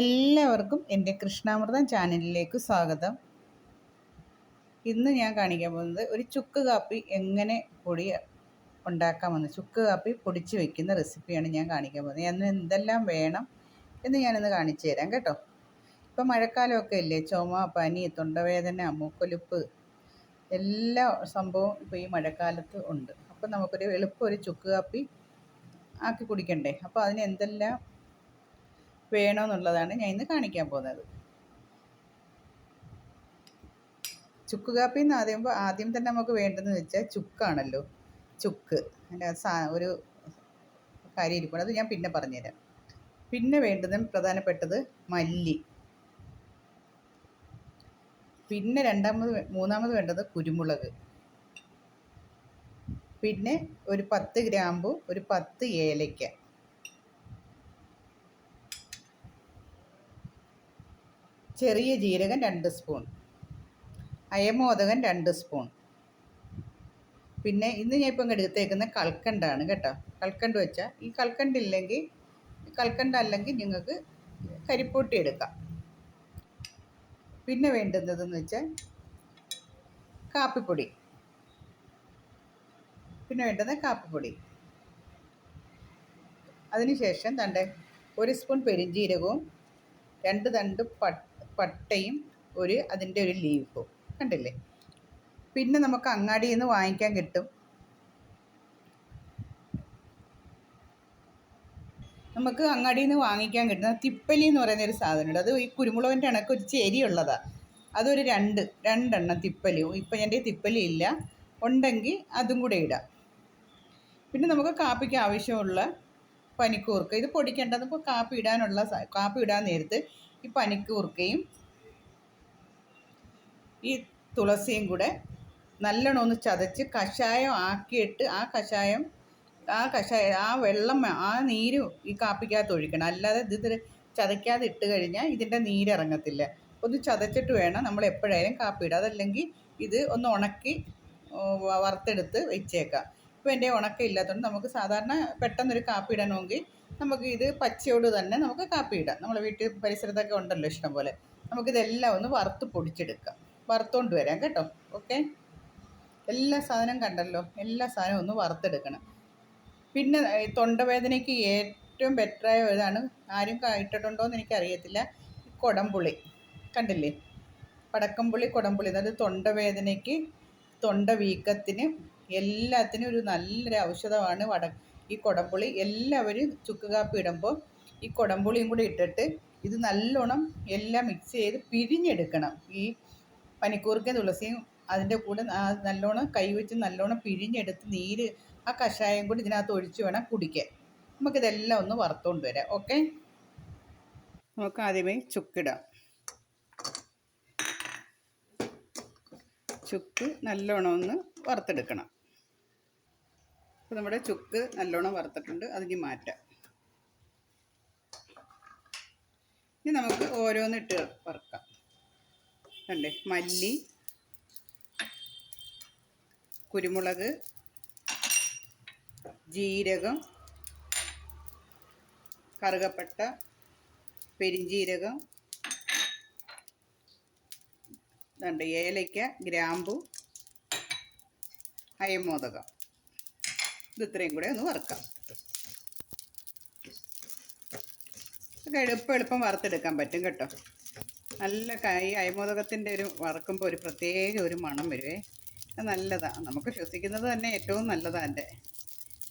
എല്ലാവർക്കും എന്റെ കൃഷ്ണാമൃതം ചാനലിലേക്ക് സ്വാഗതം. ഇന്ന് ഞാൻ കാണിക്കാൻ പോകുന്നത് ഒരു ചുക്ക് കാപ്പി എങ്ങനെ പൊടി ഉണ്ടാക്കാമെന്ന് ചുക്ക് കാപ്പി പൊടിച്ച് വെക്കുന്ന റെസിപ്പിയാണ് ഞാൻ കാണിക്കാൻ പോകുന്നത്. അന്ന് എന്തെല്ലാം വേണം എന്ന് ഞാനിന്ന് കാണിച്ചു തരാം കേട്ടോ. ഇപ്പം മഴക്കാലമൊക്കെ ഇല്ലേ? ചുമ പനി തൊണ്ടവേദന മൂക്കൊലുപ്പ് എല്ലാ സംഭവവും ഇപ്പോൾ ഈ മഴക്കാലത്ത് ഉണ്ട്. അപ്പം നമുക്കൊരു എളുപ്പം ഒരു ചുക്ക് കാപ്പി ആക്കി കുടിക്കണ്ടേ? അപ്പോൾ അതിന് എന്തെല്ലാം വേണമെന്നുള്ളതാണ് ഞാൻ ഇന്ന് കാണിക്കാൻ പോകുന്നത്. ചുക്ക് കാപ്പി എന്ന് പറയുമ്പോൾ ആദ്യം തന്നെ നമുക്ക് വേണ്ടതെന്ന് വെച്ചാൽ ചുക്കാണല്ലോ. ചുക്ക്. അതിന്റെ സാ ഒരു കാര്യം ഇരിക്കണം അത് ഞാൻ പിന്നെ പറഞ്ഞുതരാം. പിന്നെ വേണ്ടത് പ്രധാനപ്പെട്ടത് മല്ലി. പിന്നെ രണ്ടാമത് മൂന്നാമത് വേണ്ടത് കുരുമുളക്. പിന്നെ ഒരു പത്ത് ഗ്രാമ്പു ഒരു പത്ത് ഏലയ്ക്ക. ചെറിയ ജീരകം രണ്ട് സ്പൂൺ. അയമോദകൻ രണ്ട് സ്പൂൺ. പിന്നെ ഇന്ന് ഞാൻ ഇപ്പം എടുത്തേക്കുന്ന കൽക്കണ്ടാണ് കേട്ടോ. കൽക്കണ്ട് വെച്ചാൽ ഈ കൽക്കണ്ടില്ലെങ്കിൽ കൽക്കണ്ട അല്ലെങ്കിൽ നിങ്ങൾക്ക് കരിപ്പൂട്ടി എടുക്കാം. പിന്നെ വേണ്ടുന്നതെന്ന് വെച്ചാൽ കാപ്പിപ്പൊടി. പിന്നെ വേണ്ടത് കാപ്പിപ്പൊടി. അതിനുശേഷം തണ്ട് ഒരു സ്പൂൺ പെരിഞ്ജീരകവും രണ്ട് തണ്ട് പട്ടയും ഒരു അതിന്റെ ഒരു ലീഫും. കണ്ടില്ലേ? പിന്നെ നമുക്ക് അങ്ങാടിയിൽ നിന്ന് വാങ്ങിക്കാൻ കിട്ടും. നമുക്ക് അങ്ങാടിയിൽ നിന്ന് വാങ്ങിക്കാൻ കിട്ടുന്ന തിപ്പലി എന്ന് പറയുന്ന ഒരു സാധനമുണ്ട്. അത് ഈ കുരുമുളകിന്റെ കണക്ക് ഒരു ചെരിയുള്ളതാണ് അതൊരു രണ്ട് രണ്ടെണ്ണം തിപ്പലിയും ഇപ്പം എന്റെ തിപ്പലി ഇല്ല. ഉണ്ടെങ്കിൽ അതും കൂടെ ഇടാം. പിന്നെ നമുക്ക് കാപ്പിക്ക് ആവശ്യമുള്ള പനിക്കൂർക്ക. ഇത് പൊടിക്കേണ്ടത് ഇപ്പോൾ കാപ്പി ഇടാനുള്ള കാപ്പി ഇടാൻ നേരത്ത് ഈ പനിക്കൂർക്കയും ഈ തുളസിയും കൂടെ നല്ലോണം ഒന്ന് ചതച്ച് കഷായം ആക്കിയിട്ട് ആ കഷായം ആ കഷായ ആ വെള്ളം ആ നീര് ഈ കാപ്പിക്കകത്ത് ഒഴിക്കണം. അല്ലാതെ ഇത് ചതയ്ക്കാതെ ഇട്ട് കഴിഞ്ഞാൽ ഇതിന്റെ നീരിറങ്ങത്തില്ല ഒന്ന് ചതച്ചിട്ട് വേണം നമ്മൾ എപ്പോഴായാലും കാപ്പി ഇടുക അതല്ലെങ്കിൽ ഇത് ഒന്ന് ഉണക്കി വറുത്തെടുത്ത് വെച്ചേക്കാം. ഇപ്പോൾ എന്റെ ഉണക്കം ഇല്ലാത്തതുകൊണ്ട് നമുക്ക് സാധാരണ പെട്ടെന്നൊരു കാപ്പി ഇടണമെങ്കിൽ നമുക്ക് ഇത് പച്ചയോട് തന്നെ നമുക്ക് കാപ്പി ഇടാം. നമ്മുടെ വീട്ടിൽ പരിസരത്തൊക്കെ ഉണ്ടല്ലോ ഇഷ്ടം പോലെ നമുക്കിതെല്ലാം ഒന്ന് വറുത്ത് പൊടിച്ചെടുക്കാം. വറുത്തോണ്ട് വരാം കേട്ടോ. ഓക്കെ? എല്ലാ സാധനം കണ്ടല്ലോ? എല്ലാ സാധനവും ഒന്ന് വറുത്തെടുക്കണം. പിന്നെ തൊണ്ടവേദനയ്ക്ക് ഏറ്റവും ബെറ്ററായ ഇതാണ് ആരും ഇട്ടിട്ടുണ്ടോ എന്ന് എനിക്കറിയത്തില്ല കൊടംപുളി. കണ്ടില്ലേ? പടക്കംപുളി കൊടംപുളി. അതായത് തൊണ്ടവേദനയ്ക്ക് തൊണ്ട വീക്കത്തിന് എല്ലാത്തിനും ഒരു നല്ലൊരു ഔഷധമാണ് വട ഈ കുടംപുളി. എല്ലാവരും ചുക്ക് കാപ്പി ഇടുമ്പോൾ ഈ കുടംപുളിയും കൂടി ഇട്ടിട്ട് ഇത് നല്ലോണം എല്ലാം മിക്സ് ചെയ്ത് പിഴിഞ്ഞെടുക്കണം. ഈ പനിക്കൂർക്ക തുളസിയും അതിന്റെ കൂടെ നല്ലോണം കൈവച്ച് നല്ലോണം പിഴിഞ്ഞെടുത്ത് നീര് ആ കഷായം കൂടി ഇതിനകത്ത് ഒഴിച്ച് വേണം കുടിക്കാൻ. നമുക്കിതെല്ലാം ഒന്ന് വറുത്തുകൊണ്ട് വരാം. ഓക്കെ? നമുക്ക് ആദ്യമേ ചുക്കിടാം. ചുക്ക് നല്ലോണം ഒന്ന് വറുത്തെടുക്കണം. അപ്പോൾ നമ്മുടെ ചുക്ക് നല്ലോണം വറുത്തിട്ടുണ്ട്. അതിന് മാറ്റാം. ഇനി നമുക്ക് ഓരോന്നിട്ട് വറുക്കാം. കണ്ടേ? മല്ലി കുരുമുളക് ജീരകം കറുകപ്പട്ട പെരിഞ്ജീരകം ഇതുണ്ട് ഏലയ്ക്ക ഗ്രാമ്പു അയമോദകം. ഇത് ഇത്രയും കൂടെ ഒന്ന് വറുക്കാം. ഒക്കെ എളുപ്പം എളുപ്പം വറുത്തെടുക്കാൻ പറ്റും കേട്ടോ. നല്ല കൈ അയമോദകത്തിന്റെ ഒരു വറുക്കുമ്പോൾ ഒരു പ്രത്യേക ഒരു മണം വരുവേ. അത് നല്ലതാണ് നമുക്ക് ശ്വസിക്കുന്നത് തന്നെ ഏറ്റവും നല്ലതാണ് എന്റെ.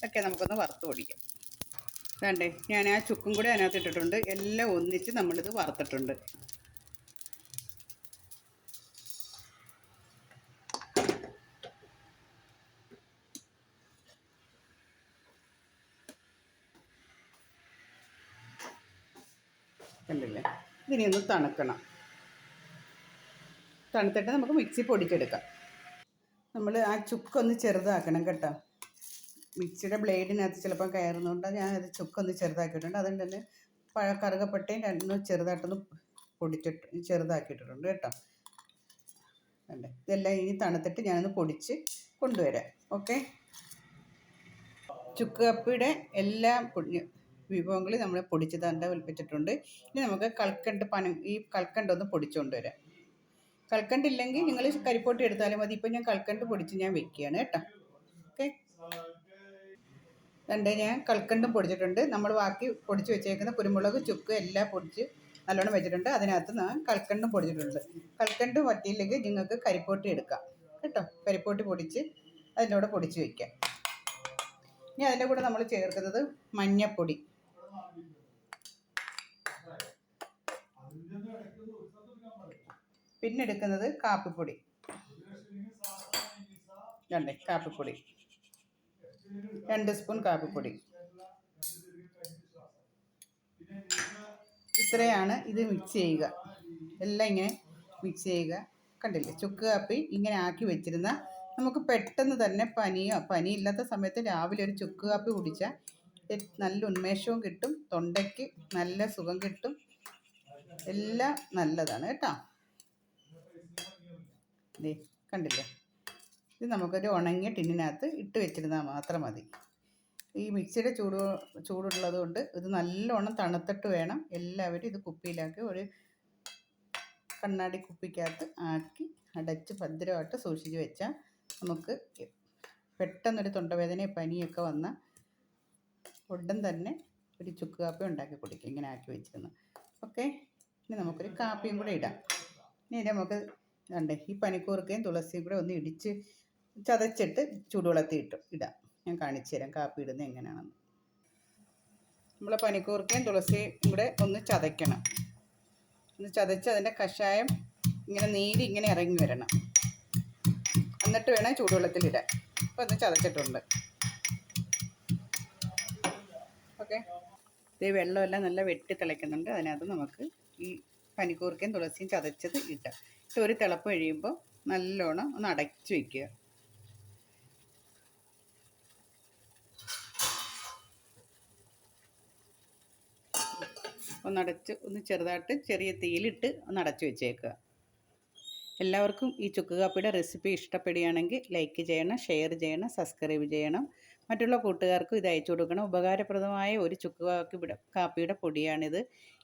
ഒക്കെ നമുക്കൊന്ന് വറുത്ത് പൊടിക്കാം. വേണ്ടേ ഞാൻ ആ ചുക്കും കൂടി അതിനകത്ത് ഇട്ടിട്ടുണ്ട് എല്ലാം ഒന്നിച്ച് നമ്മളിത് വറുത്തിട്ടുണ്ട്. കണ്ടില്ലേ? ഇതിനെ ഒന്ന് തണുക്കണം. തണുത്തിട്ട് നമുക്ക് മിക്സി പൊടിച്ചെടുക്കാം. നമ്മൾ ആ ചുക്കൊന്ന് ചെറുതാക്കണം കേട്ടോ. മിക്സിയുടെ ബ്ലേഡിനകത്ത് ചിലപ്പോൾ കയറുന്നതുകൊണ്ട് ഞാൻ അത് ചുക്കൊന്ന് ചെറുതാക്കിയിട്ടുണ്ട്. അതുകൊണ്ട് തന്നെ പഴ കറുകപ്പട്ടയും രണ്ടും ചെറുതായിട്ടൊന്ന് പൊടിച്ചിട്ട് ചെറുതാക്കിയിട്ടുണ്ട് കേട്ടോ. അല്ലേ ഇതെല്ലാം ഇനി തണുത്തിട്ട് ഞാനൊന്ന് പൊടിച്ച് കൊണ്ടുവരാം. ഓക്കെ? ചുക്ക് കപ്പിയുടെ എല്ലാം പൊടി വിഭവങ്ങൾ നമ്മൾ പൊടിച്ച് തണ്ട വെച്ചിട്ടുണ്ട് ഇനി നമുക്ക് കൽക്കണ്ട് പനം ഈ കൽക്കണ്ട് ഒന്ന് പൊടിച്ചുകൊണ്ട് വരാം. കൽക്കണ്ട് ഇല്ലെങ്കിൽ നിങ്ങൾ കരിപ്പോട്ടി എടുത്താലും മതി. ഇപ്പം ഞാൻ കൽക്കണ്ട് പൊടിച്ച് ഞാൻ വെക്കുകയാണ് കേട്ടോ. ഓക്കെ? രണ്ട് ഞാൻ കൽക്കണ്ടും പൊടിച്ചിട്ടുണ്ട്. നമ്മൾ ബാക്കി പൊടിച്ച് വെച്ചേക്കുന്ന കുരുമുളക് ചുക്ക് എല്ലാം പൊടിച്ച് നല്ലോണം വെച്ചിട്ടുണ്ട്. അതിനകത്ത് ഞാൻ കൽക്കണ്ടും പൊടിച്ചിട്ടുണ്ട്. കൽക്കണ്ട് പറ്റിയില്ലെങ്കിൽ നിങ്ങൾക്ക് കരിപ്പോട്ടി എടുക്കാം. കേട്ടോ? കരിപ്പോട്ടി പൊടിച്ച് അതിന്റെ കൂടെ പൊടിച്ച് വയ്ക്കാം ഇനി അതിന്റെ കൂടെ നമ്മൾ ചേർക്കുന്നത് മഞ്ഞപ്പൊടി. പിന്നെ എടുക്കുന്നത് കാപ്പിപ്പൊടി. രണ്ടേ കാപ്പിപ്പൊടി. രണ്ട് സ്പൂൺ കാപ്പിപ്പൊടി. ഇത്രയാണ് ഇത് മിക്സ് ചെയ്യുക. എല്ലാം ഇങ്ങനെ മിക്സ് ചെയ്യുക. കണ്ടില്ലേ? ചുക്ക് കാപ്പി ഇങ്ങനെ ആക്കി വെച്ചിരുന്ന നമുക്ക് പെട്ടെന്ന് തന്നെ പനിയോ പനിയില്ലാത്ത സമയത്ത് രാവിലെ ഒരു ചുക്ക് കാപ്പി കുടിച്ചാൽ നല്ല ഉന്മേഷവും കിട്ടും. തൊണ്ടയ്ക്ക് നല്ല സുഖം കിട്ടും. എല്ലാം നല്ലതാണ് കേട്ടോ. ദേ കണ്ടില്ലേ? ഇത് നമുക്കൊരു ഉണങ്ങിയ ടിന്നിനകത്ത് ഇട്ട് വെച്ചിരുന്നാൽ മാത്രം മതി. ഈ മിക്സിയുടെ ചൂട് ചൂടുള്ളത് കൊണ്ട് ഇത് നല്ലോണം തണുത്തിട്ട് വേണം. എല്ലാവരും ഇത് കുപ്പിയിലാക്കി ഒരു കണ്ണാടി കുപ്പിക്കകത്ത് ആക്കി അടച്ച് ഭദ്രമായിട്ട് സൂക്ഷിച്ച് വെച്ചാൽ നമുക്ക് പെട്ടെന്നൊരു തൊണ്ടവേദനയും പനിയൊക്കെ വന്ന ഉടൻ തന്നെ ഒരു ചുക്ക് കാപ്പി ഉണ്ടാക്കി കുടിക്കും. ഇങ്ങനെ ആക്കി വെച്ചിരുന്നു. ഓക്കെ. ഇനി നമുക്കൊരു കാപ്പിയും കൂടെ ഇടാം. ഇനി നമുക്ക് കണ്ടേ ഈ പനിക്കൂർക്കയും തുളസിയും കൂടെ ഒന്ന് ഇടിച്ച് ചതച്ചിട്ട് ചൂടുവെള്ളത്തിൽ ഇട്ടും ഇടാം. ഞാൻ കാണിച്ചു തരാം കാപ്പി ഇടുന്നത് എങ്ങനെയാണെന്ന്. നമ്മൾ പനിക്കൂർക്കയും തുളസിയും കൂടെ ഒന്ന് ചതയ്ക്കണം. ഒന്ന് ചതച്ച് അതിന്റെ കഷായം ഇങ്ങനെ നീര് ഇങ്ങനെ ഇറങ്ങി വരണം. എന്നിട്ട് വേണം ചൂടുവെള്ളത്തിൽ ചൂടുവെള്ളത്തിലിടാൻ അപ്പോൾ ഒന്ന് ചതച്ചിട്ടുണ്ട്. ഓക്കെ ഇത് വെള്ളമെല്ലാം നല്ല വെട്ടി തിളയ്ക്കുന്നുണ്ട്. അതിനകത്ത് നമുക്ക് ഈ പനിക്കൂർക്കയും തുളസിയും ചതച്ചത് ഇട്ടാം ഇട്ട് ഒരു തിളപ്പ് കഴിയുമ്പോൾ നല്ലോണം ഒന്ന് അടച്ചു വയ്ക്കുക ഒന്നടച്ച് ഒന്ന് ചെറുതായിട്ട് ചെറിയ തീയിലിട്ട് ഒന്ന് അടച്ചു വെച്ചേക്കുക. എല്ലാവർക്കും ഈ ചുക്ക് കാപ്പിയുടെ റെസിപ്പി ഇഷ്ടപ്പെടുകയാണെങ്കിൽ ലൈക്ക് ചെയ്യണം ഷെയർ ചെയ്യണം സബ്സ്ക്രൈബ് ചെയ്യണം. മറ്റുള്ള കൂട്ടുകാർക്കും ഇത് അയച്ചു കൊടുക്കണം. ഉപകാരപ്രദമായ ഒരു ചുക്ക് കാപ്പി കാപ്പിയുടെ പൊടിയാണിത്.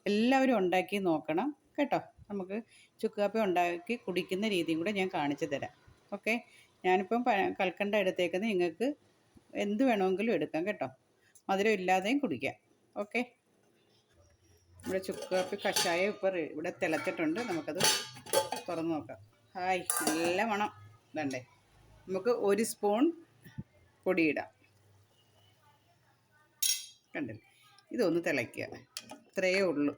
എല്ലാവരും ഉണ്ടാക്കി നോക്കണം കേട്ടോ. നമുക്ക് ചുക്ക് കാപ്പി ഉണ്ടാക്കി കുടിക്കുന്ന രീതിയും കൂടെ ഞാൻ കാണിച്ചു തരാം. ഓക്കെ? ഞാനിപ്പം കൽക്കണ്ട എടുത്തേക്കുന്നത് നിങ്ങൾക്ക് എന്ത് വേണമെങ്കിലും എടുക്കാം കേട്ടോ. മധുരം ഇല്ലാതെയും കുടിക്കാം. ഓക്കെ? ഇവിടെ ചുക്ക് കാപ്പി കഷായം ഇപ്പോൾ ഇവിടെ തിളച്ചിട്ടുണ്ട്. നമുക്കത് തുറന്ന് നോക്കാം. ഹായ് നല്ല മണം. വേണ്ടേ നമുക്ക് ഒരു സ്പൂൺ പൊടിയിടാം കണ്ടില്ലേ? ഇതൊന്ന് തിളയ്ക്കുക. ഇത്രയേ ഉള്ളൂ.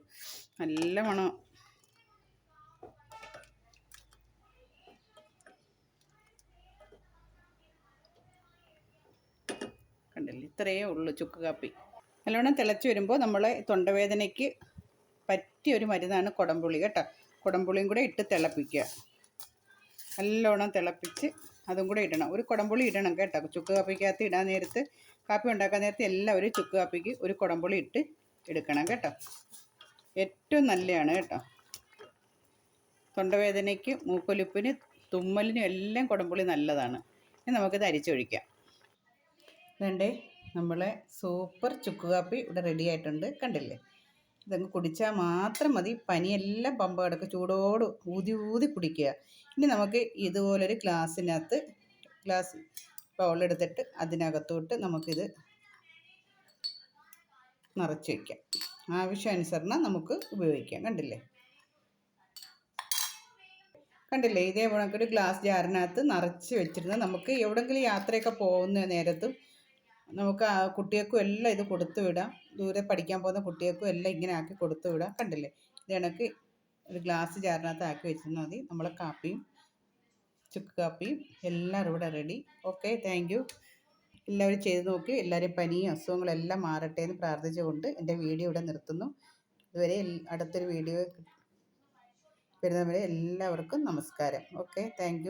നല്ല മണം കണ്ടില്ലേ? ഇത്രയേ ഉള്ളൂ ചുക്ക് കാപ്പി. നല്ലോണം തിളച്ച് വരുമ്പോൾ നമ്മൾ തൊണ്ടവേദനയ്ക്ക് പറ്റിയ ഒരു മരുന്നാണ് കുടംപുളി കേട്ടോ. കുടംപുളിയും കൂടെ ഇട്ട് തിളപ്പിക്കുക. നല്ലോണം തിളപ്പിച്ച് അതും കൂടെ ഇടണം. ഒരു കുടംപുളി ഇടണം കേട്ടോ. ചുക്ക് കാപ്പിക്കകത്ത് ഇടാൻ നേരത്ത് കാപ്പി ഉണ്ടാക്കാൻ നേരത്തെ എല്ലാവരും ചുക്ക് കാപ്പിക്ക് ഒരു കുടംപുളി ഇട്ട് എടുക്കണം കേട്ടോ. ഏറ്റവും നല്ലതാണ് കേട്ടോ. തൊണ്ടവേദനയ്ക്ക് മൂക്കൊലിപ്പിന് തുമ്മലിനും എല്ലാം കുടംപുളി നല്ലതാണ്. ഇനി നമുക്കിത് അരിച്ചൊഴിക്കാം. വേണ്ടേ നമ്മളെ സൂപ്പർ ചുക്ക് കാപ്പി ഇവിടെ റെഡി ആയിട്ടുണ്ട്. കണ്ടില്ലേ? ഇതങ്ങ് കുടിച്ചാൽ മാത്രം മതി. പനിയെല്ലാം പമ്പ കിടക്കുക ചൂടോട് ഊതി ഊതി കുടിക്കുക. ഇനി നമുക്ക് ഇതുപോലൊരു ഗ്ലാസ്സിനകത്ത് ഗ്ലാസ് ബൗളെടുത്തിട്ട് അതിനകത്തോട്ട് നമുക്കിത് നിറച്ച് വയ്ക്കാം ആവശ്യാനുസരണം നമുക്ക് ഉപയോഗിക്കാം. കണ്ടില്ലേ? കണ്ടില്ലേ? ഇതേ കണക്കൊരു ഗ്ലാസ് ജാറിനകത്ത് നിറച്ച് വെച്ചിരുന്ന് നമുക്ക് എവിടെങ്കിലും യാത്രയൊക്കെ പോകുന്ന നേരത്തും നമുക്ക് കുട്ടികൾക്കും എല്ലാം ഇത് കൊടുത്തു വിടാം. ദൂരെ പഠിക്കാൻ പോകുന്ന കുട്ടികൾക്കും എല്ലാം ഇങ്ങനെ ആക്കി കൊടുത്തു വിടാം. കണ്ടില്ലേ? ഇത് കണക്ക് ഒരു ഗ്ലാസ് ജാറിനകത്ത് ആക്കി വെച്ചിരുന്നാൽ മതി. നമ്മളെ കാപ്പിയും ചുക്ക് കാപ്പിയും എല്ലാം ഇവിടെ റെഡി ഓക്കെ താങ്ക് യു എല്ലാവരും ചെയ്ത് നോക്കി. എല്ലാവരും പനിയും അസുഖങ്ങളെല്ലാം മാറട്ടെ എന്ന് പ്രാർത്ഥിച്ചുകൊണ്ട് എന്റെ വീഡിയോ ഇവിടെ നിർത്തുന്നു. ഇതുവരെ അടുത്തൊരു വീഡിയോ വരുന്നവരെ എല്ലാവർക്കും നമസ്കാരം. Okay thank